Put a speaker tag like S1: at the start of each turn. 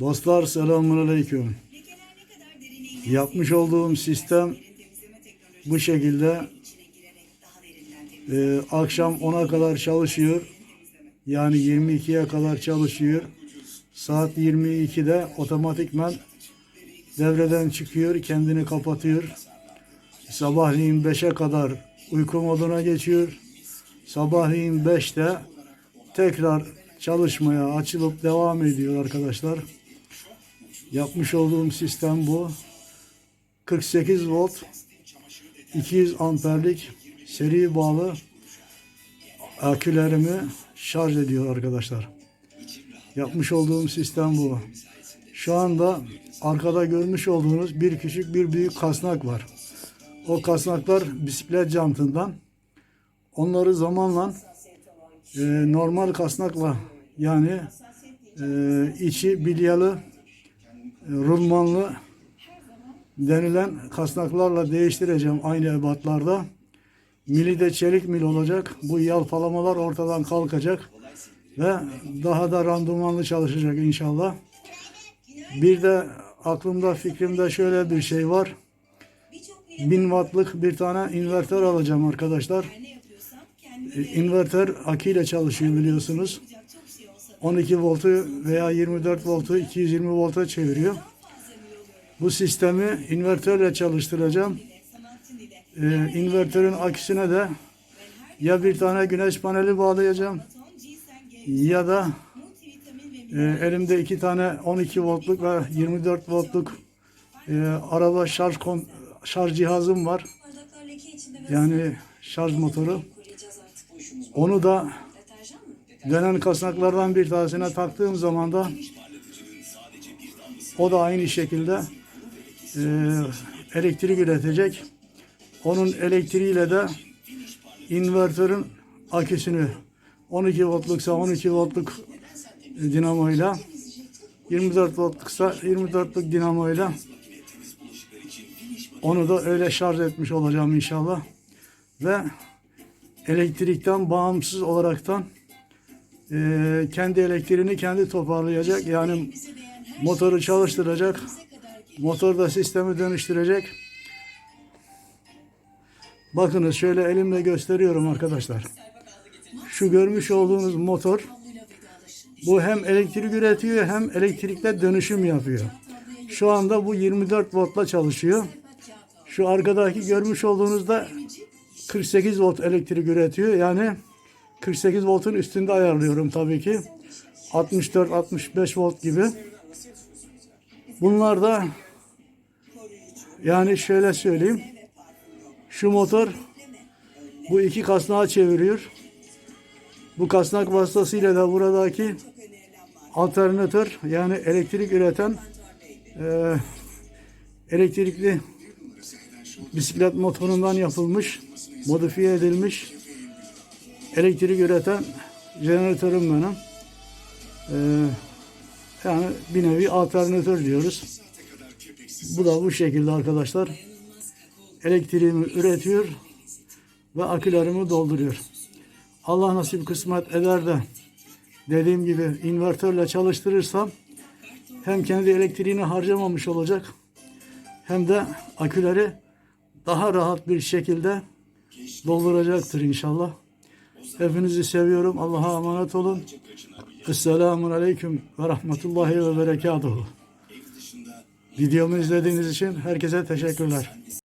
S1: Dostlar selamünaleyküm. Yapmış olduğum sistem bu şekilde Ee, akşam 10'a kadar çalışıyor. Yani 22'ye kadar çalışıyor. Saat 22'de otomatikman devreden çıkıyor, kendini kapatıyor. Sabahleyin 5'e kadar uyku moduna geçiyor. Sabahleyin 5'te tekrar çalışmaya açılıp devam ediyor arkadaşlar. Yapmış olduğum sistem bu. 48 volt 200 amperlik seri bağlı akülerimi şarj ediyor arkadaşlar. Yapmış olduğum sistem bu. Şu anda arkada görmüş olduğunuz bir küçük bir büyük kasnak var. O kasnaklar bisiklet jantından. Onları zamanla e, normal kasnakla yani e, içi bilyalı, rulmanlı denilen kasnaklarla değiştireceğim aynı ebatlarda. Mili de çelik mil olacak. Bu yalpalamalar ortadan kalkacak ve daha da randımanlı çalışacak inşallah. Bir de aklımda fikrimde şöyle bir şey var. 1000 wattlık bir tane invertör alacağım arkadaşlar. E, İnvertör aküyle çalışıyor biliyorsunuz. 12 voltu veya 24 voltu 220 volta çeviriyor. Bu sistemi invertörle çalıştıracağım. Ee, invertörün aküsüne de ya bir tane güneş paneli bağlayacağım ya da e, elimde iki tane 12 voltluk ve 24 voltluk e, araba şarj kon- şarj cihazım var. Yani şarj motoru. Onu da dönen kasnaklardan bir tanesine taktığım zaman da o da aynı şekilde e, elektrik üretecek. Onun elektriğiyle de invertörün aküsünü 12 voltluksa 12 voltluk dinamoyla 24 voltluksa 24'lük dinamoyla onu da öyle şarj etmiş olacağım inşallah. Ve elektrikten bağımsız olaraktan e, kendi elektriğini kendi toparlayacak. Yani motoru çalıştıracak. Motor da sistemi dönüştürecek. Bakınız şöyle elimle gösteriyorum arkadaşlar. Şu görmüş olduğunuz motor bu hem elektrik üretiyor hem elektrikle dönüşüm yapıyor. Şu anda bu 24 voltla çalışıyor. Şu arkadaki görmüş olduğunuzda 48 volt elektrik üretiyor. Yani 48 voltun üstünde ayarlıyorum tabii ki. 64-65 volt gibi. Bunlar da yani şöyle söyleyeyim. Şu motor bu iki kasnağı çeviriyor. Bu kasnak vasıtasıyla da buradaki alternatör yani elektrik üreten e, elektrikli bisiklet motorundan yapılmış, modifiye edilmiş elektrik üreten jeneratörüm benim. E, yani bir nevi alternatör diyoruz. Bu da bu şekilde arkadaşlar. Elektriğimi üretiyor ve akülerimi dolduruyor. Allah nasip kısmet eder de dediğim gibi invertörle çalıştırırsam hem kendi elektriğini harcamamış olacak hem de aküleri daha rahat bir şekilde dolduracaktır inşallah. Hepinizi seviyorum. Allah'a emanet olun. Esselamun Aleyküm ve Rahmetullahi ve Berekatuhu. Videomu izlediğiniz için herkese teşekkürler.